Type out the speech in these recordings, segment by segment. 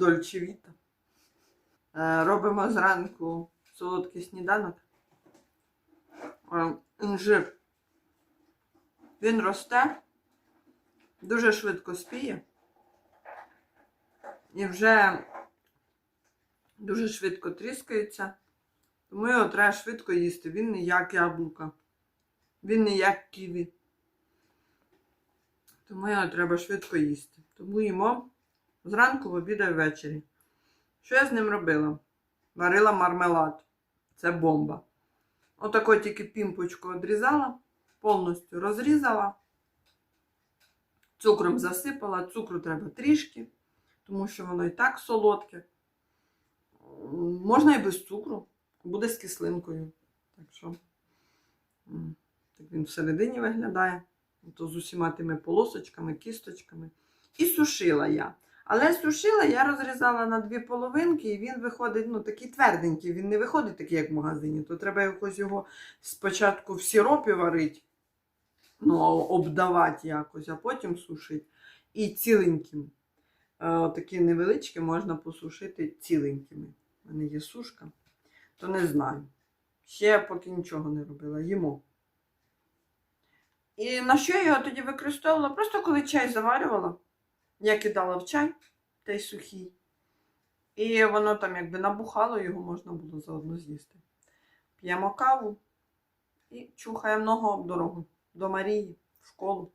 Дольчевіта. Е, Робимо зранку солодкий сніданок. Е, Інжир. Він росте, дуже швидко спіє. І вже дуже швидко тріскається. Тому його треба швидко їсти. Він не як яблука. Він не як ківі. Тому його треба швидко їсти. Тому їмо зранку, в обіду і ввечері. Що я з ним робила? Варила мармелад. Це бомба. Отако тільки пімпочку відрізала, повністю розрізала. Цукром засипала, цукру треба трішки, тому що воно і так солодке. Можна і без цукру, буде з кислинкою. Так що так він всередині виглядає. То з усіма тими полосочками, кісточками. І сушила я. Але сушила я розрізала на дві половинки, і він виходить, ну, такий тверденький, він не виходить такий, як в магазині. То треба якось його спочатку в сиропі варити, ну, обдавати якось, а потім сушити. І ціленьким. Е, Такі невеличкі можна посушити ціленькими. У мене є сушка, то не знаю. Ще поки нічого не робила. Їмо. І на що я його тоді використовувала? Просто коли чай заварювала, я кидала в чай, той сухий. І воно там якби набухало, його можна було заодно з'їсти. П'ємо каву і чухаємо ногу об дорогу до Марії в школу.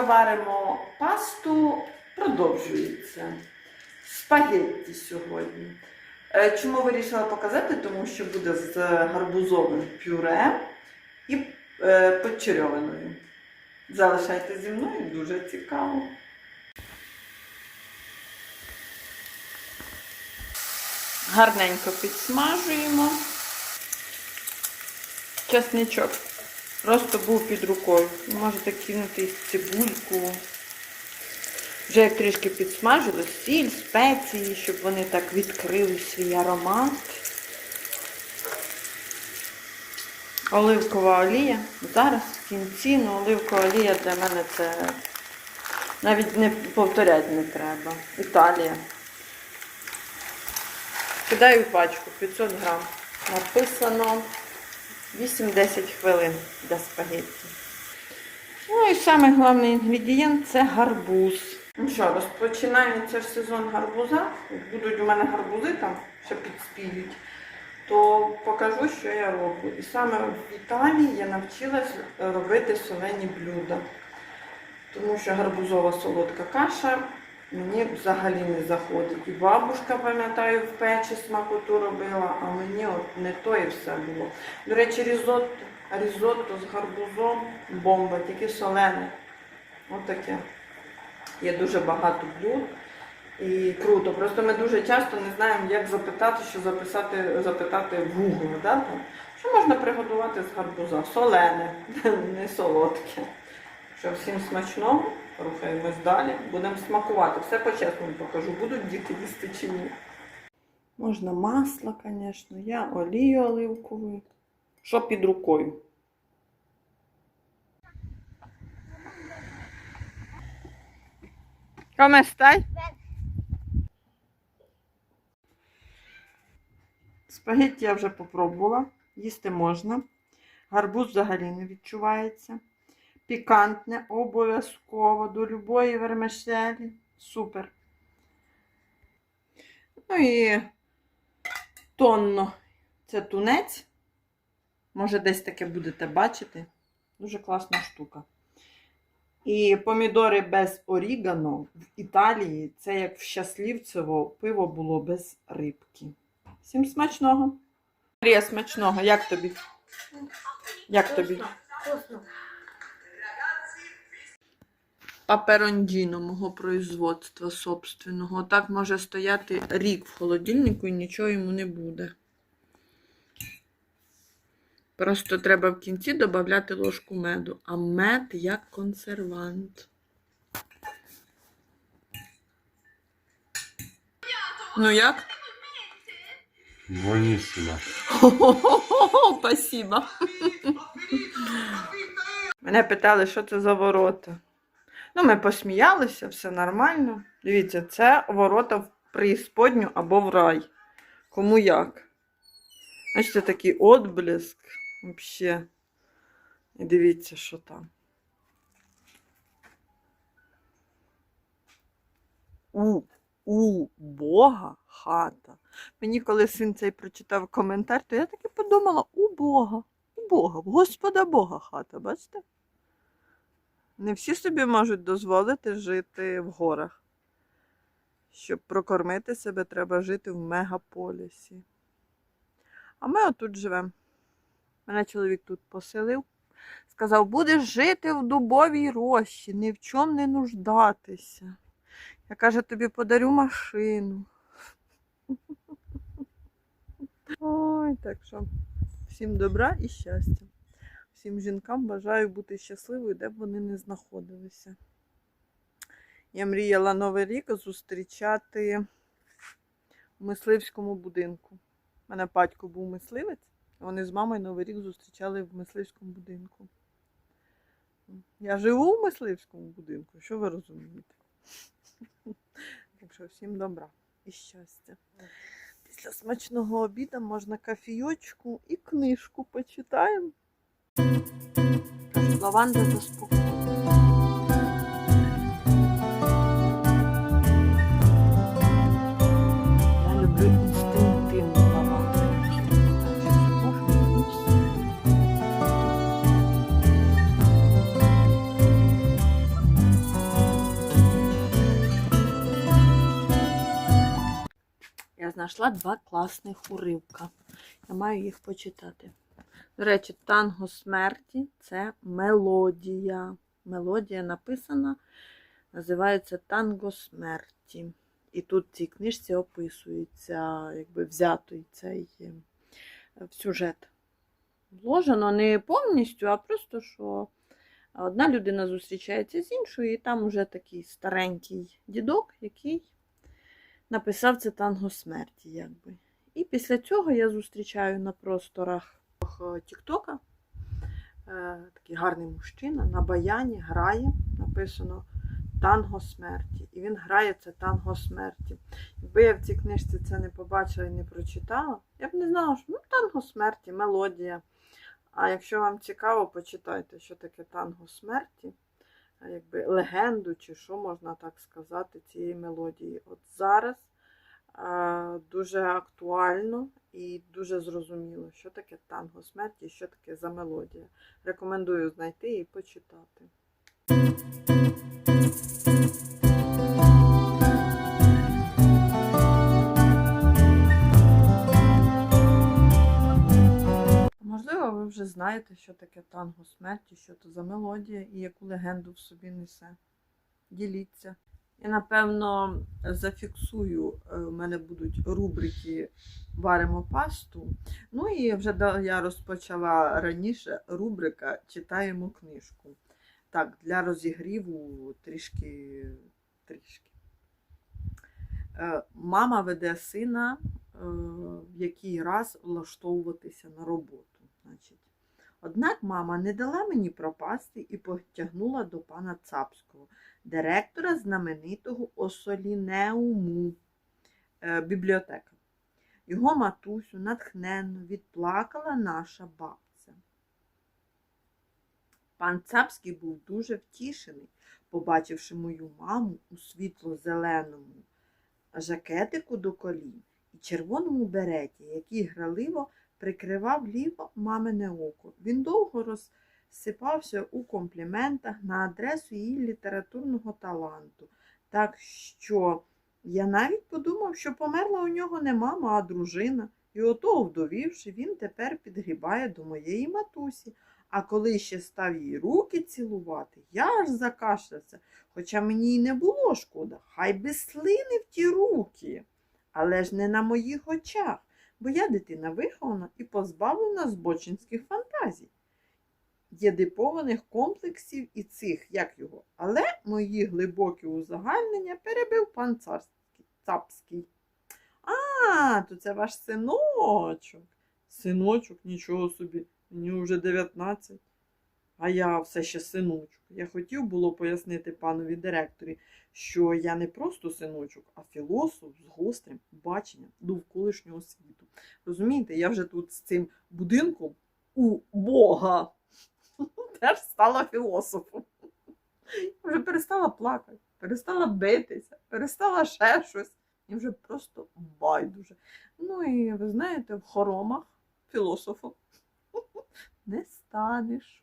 Варимо пасту, продовжується. Спагетті сьогодні. Е, Чому вирішила показати? Тому що буде з гарбузовим пюре і е, почерьованою. Залишайте зі мною, дуже цікаво. Гарненько підсмажуємо. Чесничок просто був під рукою. Можете кинути цибульку. Вже як трішки підсмажило, сіль, спеції, щоб вони так відкрили свій аромат. Оливкова олія. Зараз в кінці, ну оливкова олія для мене це навіть не повторяти не треба. Італія. Кидаю пачку 500 грам. Написано 8-10 хвилин для спагетті. Ну і самий головний інгредієнт це гарбуз. Ну що, розпочинається ж сезон гарбуза. Будуть у мене гарбузи там, ще підспіють, то покажу, що я роблю. І саме в Італії я навчилась робити солені блюда. Тому що гарбузова солодка каша мені взагалі не заходить. І бабушка, пам'ятаю, в печі смакоту робила, а мені от не то і все було. До речі, різотто, різотто з гарбузом бомба, тільки солене. От таке. Є дуже багато блюд. І круто. Просто ми дуже часто не знаємо, як запитати, що записати, запитати в Google. Да? Що можна приготувати з гарбуза? Солене, не солодке. Що всім смачного, рухаємось далі, будемо смакувати. Все по-чесному покажу, будуть діти їсти чи ні. Можна масло, звісно, я олію оливкову. Що під рукою? Come stai? Спагетті я вже попробувала. Їсти можна. Гарбуз взагалі не відчувається. Пікантне, обов'язково до любої вермишелі. Супер. Ну і тонно. Це тунець. Може, десь таке будете бачити. Дуже класна штука. І помідори без орігано в Італії це як в щасливцево пиво було без рибки. Всім смачного. Марія, смачного. Як тобі? Як тобі? Вкусно. Паперондіно мого производства собственного. Так може стояти рік в холодильнику і нічого йому не буде. Просто треба в кінці додати ложку меду, а мед як консервант. Ну як? Хо-хо-хо, Спасибо. Мене питали, що це за ворота. Ну, ми посміялися, все нормально. Дивіться, це ворота в преісподню або в рай. Кому як. Бачите, такий отблиск. Взагалі. І дивіться, що там. У, у Бога хата. Мені коли син цей прочитав коментар, то я таки подумала: у Бога, у Бога, в Господа Бога хата, бачите? Не всі собі можуть дозволити жити в горах. Щоб прокормити себе, треба жити в мегаполісі. А ми отут живемо. Мене чоловік тут поселив. Сказав, будеш жити в дубовій рощі, ні в чому не нуждатися. Я каже, тобі подарю машину. Ой, так що всім добра і щастя. Всім жінкам бажаю бути щасливою, де б вони не знаходилися. Я мріяла Новий рік зустрічати в мисливському будинку. У мене батько був мисливець, а вони з мамою Новий рік зустрічали в мисливському будинку. Я живу в мисливському будинку, що ви розумієте? Так що всім добра і щастя. Після смачного обіду можна кофійочку і книжку почитаємо. Лаванда заспокоює. Я люблю інстинктивну лаванду. Я знайшла два класних уривка. Я маю їх почитати. До речі, танго смерті це мелодія. Мелодія написана, називається Танго смерті. І тут в цій книжці описується, якби взятий цей е, в сюжет. Вложено не повністю, а просто що одна людина зустрічається з іншою, і там уже такий старенький дідок, який написав це танго смерті. якби. І після цього я зустрічаю на просторах е, Тіктока е, такий гарний мужчина на баяні грає, написано танго смерті. І він грає це танго смерті. Якби я в цій книжці це не побачила і не прочитала, я б не знала, що ну, танго смерті, мелодія. А якщо вам цікаво, почитайте, що таке танго смерті, якби легенду, чи що можна так сказати, цієї мелодії. От зараз дуже актуально і дуже зрозуміло, що таке танго смерті, що таке за мелодія. Рекомендую знайти і почитати. Можливо, ви вже знаєте, що таке танго смерті, що це за мелодія і яку легенду в собі несе. Діліться. Я, напевно, зафіксую, е, у мене будуть рубрики Варимо пасту. Ну і вже я розпочала раніше рубрика Читаємо книжку. Так, для розігріву трішки. трішки. Е, Мама веде сина е, в який раз влаштовуватися на роботу. Значить. Однак мама не дала мені пропасти і потягнула до пана Цапського, директора знаменитого Осолінеуму е, бібліотека. Його матусю натхненно відплакала наша бабця. Пан Цапський був дуже втішений, побачивши мою маму у світло-зеленому жакетику до колін і червоному береті, який граливо прикривав ліво мамине око. Він довго розсипався у компліментах на адресу її літературного таланту, так що я навіть подумав, що померла у нього не мама, а дружина. І ото, вдовівши, він тепер підгрібає до моєї матусі. А коли ще став їй руки цілувати, я аж закашлявся, хоча мені й не було шкода, хай би слини в ті руки але ж не на моїх очах, бо я дитина вихована і позбавлена збочинських фантазій, єдипованих комплексів і цих, як його, але мої глибокі узагальнення перебив пан царський, цапський. А, то це ваш синочок. Синочок, нічого собі, мені вже 19. А я все ще синочок. Я хотів було пояснити панові директорі, що я не просто синочок, а філософ з гострим баченням довколишнього світу. Розумієте, я вже тут з цим будинком у Бога теж стала філософом. Я вже перестала плакати, перестала битися, перестала ще щось. І вже просто байдуже. Ну і ви знаєте, в хоромах філософом не станеш.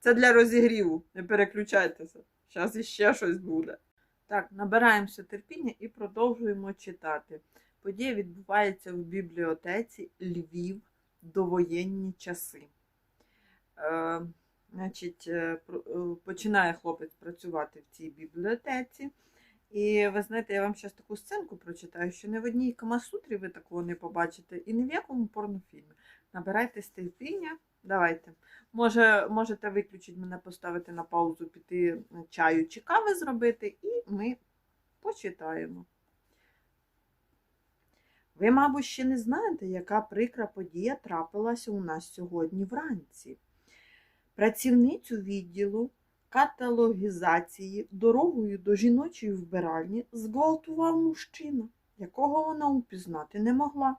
Це для розігріву. Не переключайтеся. Зараз іще щось буде. Так, набираємося терпіння і продовжуємо читати. Подія відбувається в бібліотеці Львів довоєнні часи. Е, значить, е, е, починає хлопець працювати в цій бібліотеці. І ви знаєте, я вам зараз таку сценку прочитаю, що не в одній камасутрі ви такого не побачите, і ні в якому порнофільмі. Набирайтесь терпіння. Давайте. Може, можете виключити мене, поставити на паузу, піти чаю чи кави зробити, і ми почитаємо. Ви, мабуть, ще не знаєте, яка прикра подія трапилася у нас сьогодні вранці. Працівницю відділу каталогізації дорогою до жіночої вбиральні зґвалтував мужчина, якого вона упізнати не могла.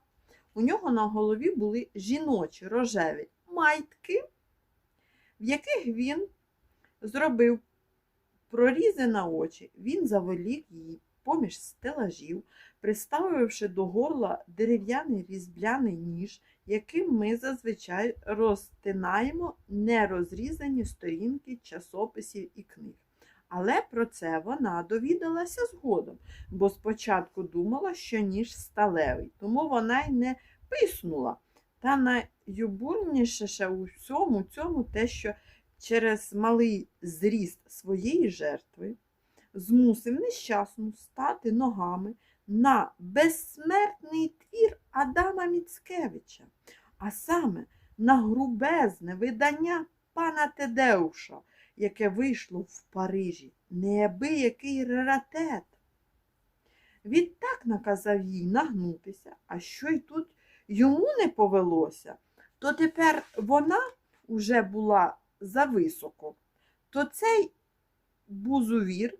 У нього на голові були жіночі рожеві майтки, в яких він зробив прорізи на очі. Він заволік її поміж стелажів, приставивши до горла дерев'яний різьбляний ніж, яким ми зазвичай розтинаємо нерозрізані сторінки часописів і книг. Але про це вона довідалася згодом, бо спочатку думала, що ніж сталевий, тому вона й не писнула. Та найюбурніше у всьому цьому те, що через малий зріст своєї жертви змусив нещасну стати ногами на безсмертний твір Адама Міцкевича, а саме на грубезне видання пана Тедеуша, яке вийшло в Парижі, неабиякий раритет. Відтак наказав їй нагнутися, а що й тут йому не повелося, то тепер вона уже була зависоко, то цей бузувір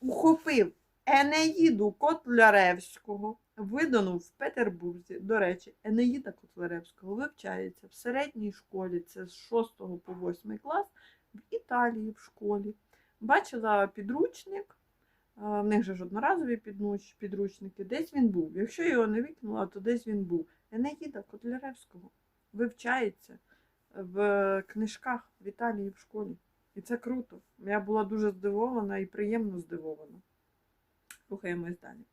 ухопив Енеїду Котляревського, видану в Петербурзі. До речі, Енеїда Котляревського вивчається в середній школі, це з 6 по 8 клас, в Італії в школі. Бачила підручник, в них же ж одноразові підручники, десь він був. Якщо його не викинула, то десь він був. Енеїда Котляревського вивчається в книжках в Італії в школі. І це круто. Я була дуже здивована і приємно здивована. Рухаємось далі.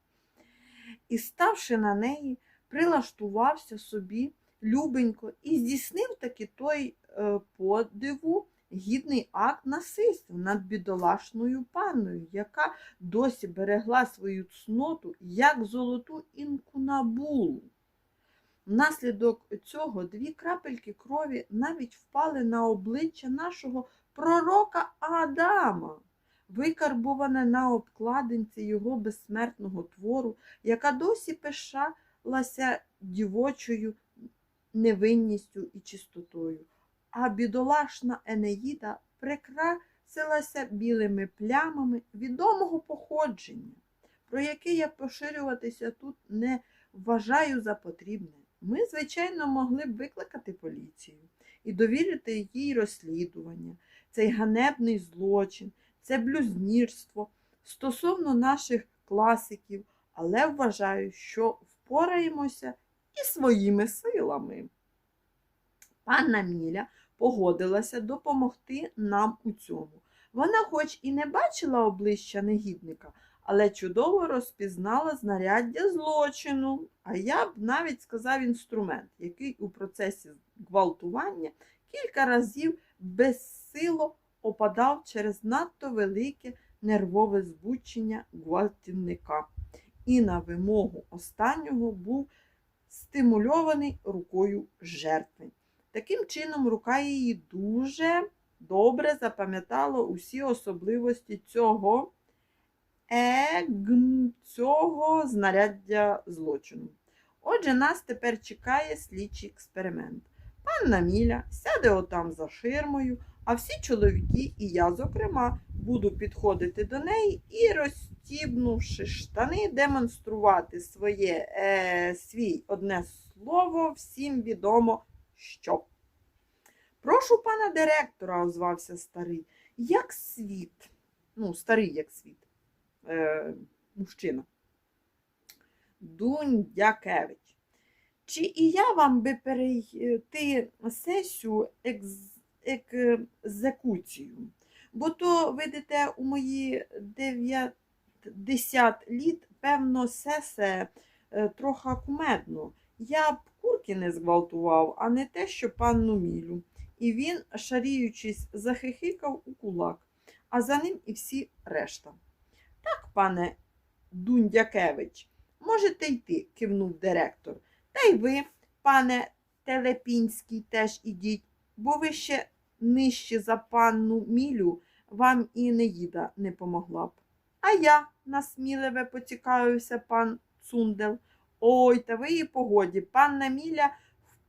І ставши на неї, прилаштувався собі любенько і здійснив таки той е, подиву гідний акт насильства над бідолашною панною, яка досі берегла свою цноту як золоту інкунабулу. Внаслідок цього дві крапельки крові навіть впали на обличчя нашого пророка Адама, викарбуване на обкладинці його безсмертного твору, яка досі пишалася дівочою невинністю і чистотою. А бідолашна Енеїда прикрасилася білими плямами відомого походження, про яке я поширюватися тут не вважаю за потрібне. Ми, звичайно, могли б викликати поліцію і довірити їй розслідування, цей ганебний злочин, це блюзнірство стосовно наших класиків, але вважаю, що впораємося і своїми силами. Панна Міля погодилася допомогти нам у цьому. Вона, хоч і не бачила обличчя негідника, але чудово розпізнала знаряддя злочину, а я б навіть сказав інструмент, який у процесі гвалтування кілька разів безсило опадав через надто велике нервове збучення гвалтівника. І на вимогу останнього був стимульований рукою жертви. Таким чином, рука її дуже добре запам'ятала усі особливості цього егм, цього знаряддя злочину. Отже, нас тепер чекає слідчий експеримент. Панна Міля сяде отам за ширмою, а всі чоловіки, і я, зокрема, буду підходити до неї і, розстібнувши штани, демонструвати своє е, свій одне слово, всім відомо що. Прошу пана директора, озвався старий, як світ, ну, старий як світ, е, мужчина. Дундякевич. Чи і я вам би перейти сесію екз, екзекуцію? Бо то, видите, у мої 90 літ, певно, сесе е, трохи кумедно. Я б курки не зґвалтував, а не те, що панну Мілю. І він, шаріючись, захихикав у кулак, а за ним і всі решта. Так, пане Дундякевич, можете йти, кивнув директор. Та й ви, пане Телепінський, теж ідіть, бо ви ще нижче за панну Мілю, вам і Неїда не помогла б. А я, насміливе поцікавився пан Цундел. Ой, та ви і погоді. Панна Міля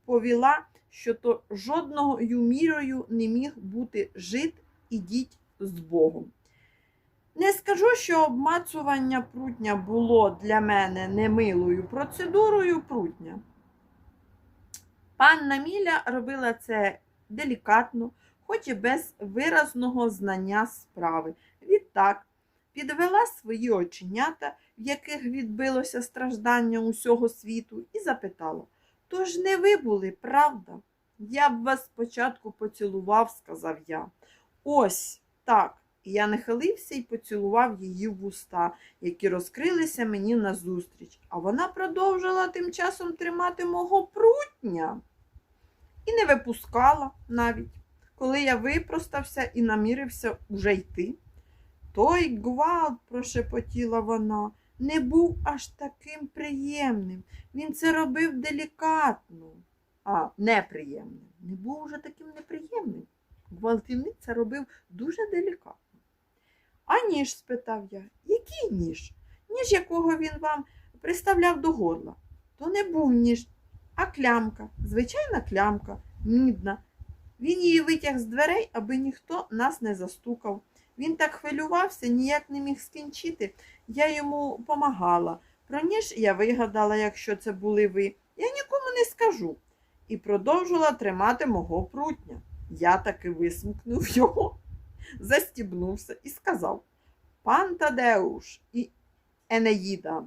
повіла, що то жодного юмірою не міг бути жит, ідіть з Богом. Не скажу, що обмацування прутня було для мене немилою процедурою прутня. Панна Міля робила це делікатно, хоч і без виразного знання справи. Відтак підвела свої оченята, в яких відбилося страждання усього світу, і запитала: Тож не ви були, правда? Я б вас спочатку поцілував, сказав я. Ось так, і я нахилився і поцілував її в вуста, які розкрилися мені назустріч. А вона продовжила тим часом тримати мого прутня і не випускала навіть, коли я випростався і намірився уже йти. Той гвалт, прошепотіла вона, не був аж таким приємним. Він це робив делікатно, а неприємним. Не був уже таким неприємним. Гвалтівник це робив дуже делікатно. А ніж? спитав я. Який ніж? Ніж якого він вам приставляв до горла. То не був ніж, а клямка, звичайна клямка, мідна. Він її витяг з дверей, аби ніхто нас не застукав. Він так хвилювався, ніяк не міг скінчити. Я йому помагала. Про ніж я вигадала, якщо це були ви. Я нікому не скажу. І продовжила тримати мого прутня. Я таки висмикнув його, застібнувся і сказав: Пан Тадеуш і Енеїда,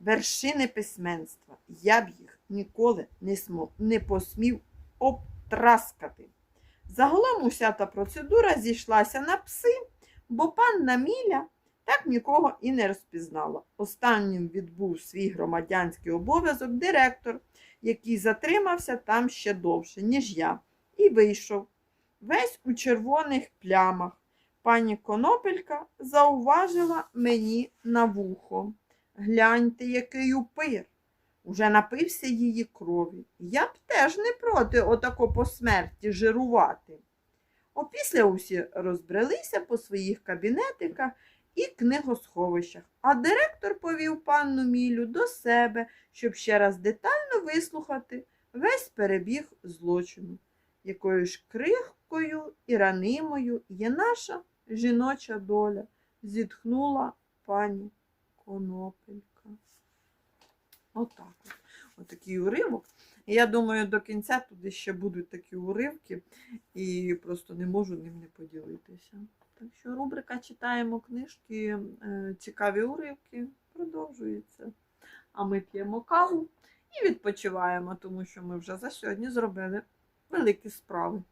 вершини письменства, я б їх ніколи не, смо, не посмів обтраскати. Загалом уся та процедура зійшлася на пси, бо панна Міля так нікого і не розпізнала. Останнім відбув свій громадянський обов'язок директор, який затримався там ще довше, ніж я, і вийшов. Весь у червоних плямах. Пані Конопелька зауважила мені на вухо. Гляньте, який упир. Уже напився її крові. Я б теж не проти отако по смерті жирувати. Опісля усі розбрелися по своїх кабінетиках і книгосховищах, а директор повів панну Мілю до себе, щоб ще раз детально вислухати весь перебіг злочину, якою ж крихкою і ранимою є наша жіноча доля, зітхнула пані Конопелька. Отак от. Отакий уривок. Я думаю, до кінця туди ще будуть такі уривки, і просто не можу ним не поділитися. Так що рубрика Читаємо книжки, е, цікаві уривки продовжується. А ми п'ємо каву і відпочиваємо, тому що ми вже за сьогодні зробили великі справи.